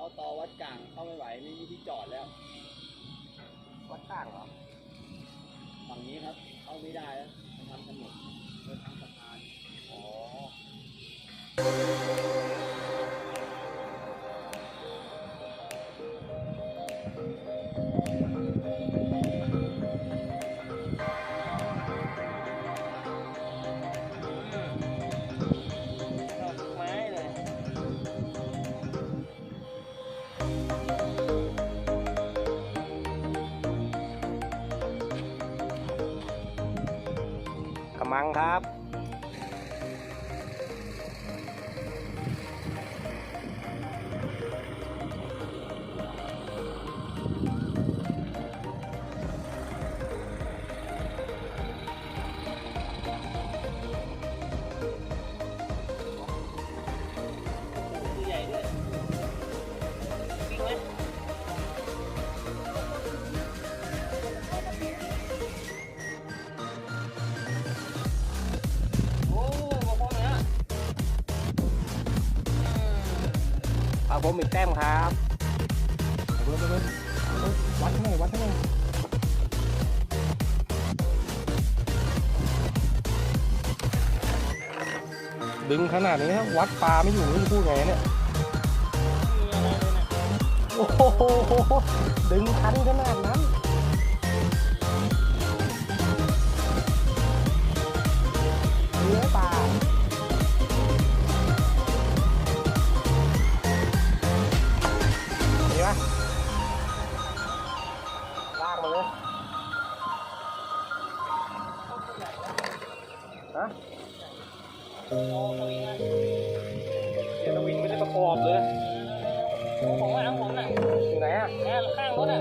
เข้าตอวัดกลางเข้าไม่ไหวไม่มีที่จอดแล้ว วัดต่างเหรอ ฝั่งนี้ครับ เข้าไม่ได้แล้วจะทำถนนจะทำสะพาน งครับ ผมอีกแต้มครับเบิ้ลเบิ้ลวัดให้หน่อยวัดให้หน่อยดึงขนาดนี้ครับวัดปลาไม่อยู่นี่พูดไงเนี่ยโอ้โหดึงคันขนาดนั้น เลยฮะเดี๋ยวตะวินไม่ได้ประกอบเลยผมว่าทั้งผมน่ะอยู่ไหนอะแค่ข้างรถอะ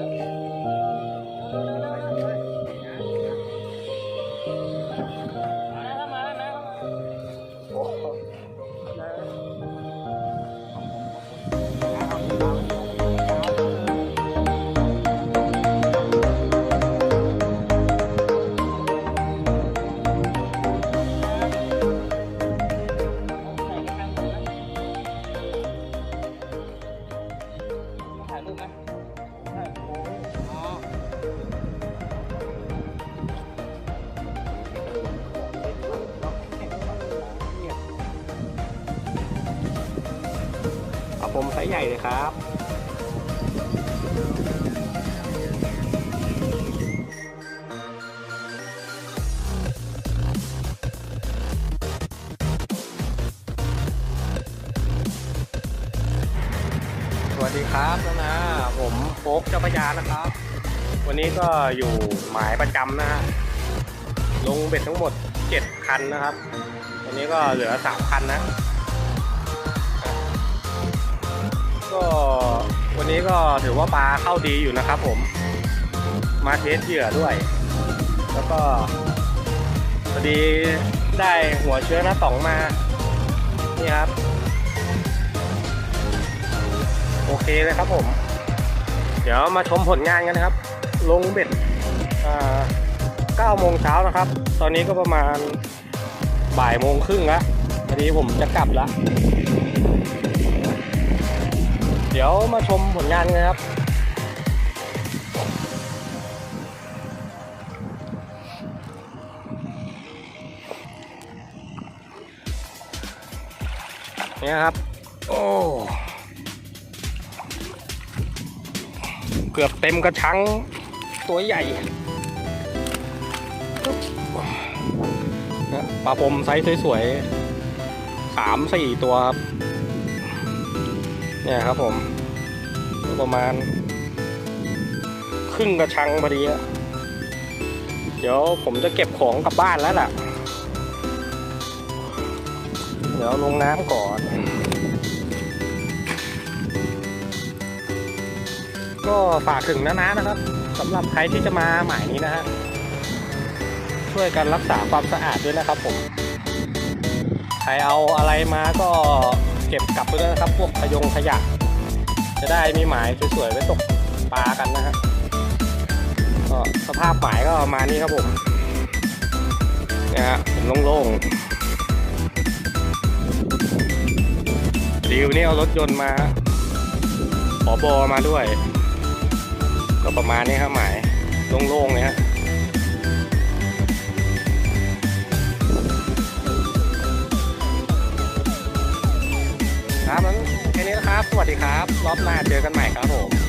ผมไซส์ใหญ่เลยครับ สวัสดีครับนะนะผมโฟกเจ้าพยานะครับ วันนี้ก็อยู่หมายประจำนะฮะลงเบ็ดทั้งหมด 7 คันนะครับ วันนี้ก็เหลือ 3 คันนะ ก็วันนี้ก็ถือว่าปลาเข้าดีอยู่นะครับผม มาเทสเหยื่อด้วย แล้วก็พอดีได้หัวเชื้อหน้าสองมา นี่ครับ โอเคเลยครับผม เดี๋ยวมาชมผลงานกันนะครับ ลงเบ็ดอ่า9โมงเช้านะครับ ตอนนี้ก็ประมาณบ่ายโมงครึ่งแล้วพอดีผมจะกลับแล้ว ดี๋ยวมาชมผลงานกันครับ เนี่ยครับ โอ้เกือบเต็มกระชังตัวใหญ่ปลาพรมไซส์สวยๆสามสี่ตัวครับ เนี่ยครับผมประมาณ ครึ่งกระชังพอดีอะเดี๋ยวผมจะเก็บของกลับบ้านแล้วล่ะ เดี๋ยวลงน้ำก่อน ก็ฝากถึงน้าๆนะครับสำหรับใครที่จะมาหมายนี้นะฮะ ช่วยกันรักษาความสะอาดด้วยนะครับผม ใครเอาอะไรมาก็ เก็บกลับไปด้วยนะครับ พวกขยงขยะ จะได้มีหมายสวยๆไว้ตกปลากันนะฮะก็สภาพหมายก็ประมาณนี้ครับผมนะฮะโล่งๆดีวนี่เอารถยนต์มาขอบอมาด้วย ก็ประมาณนี้ครับหมายโล่งๆเลยฮะ ดีครับ รอบหน้าเจอกันใหม่ครับผม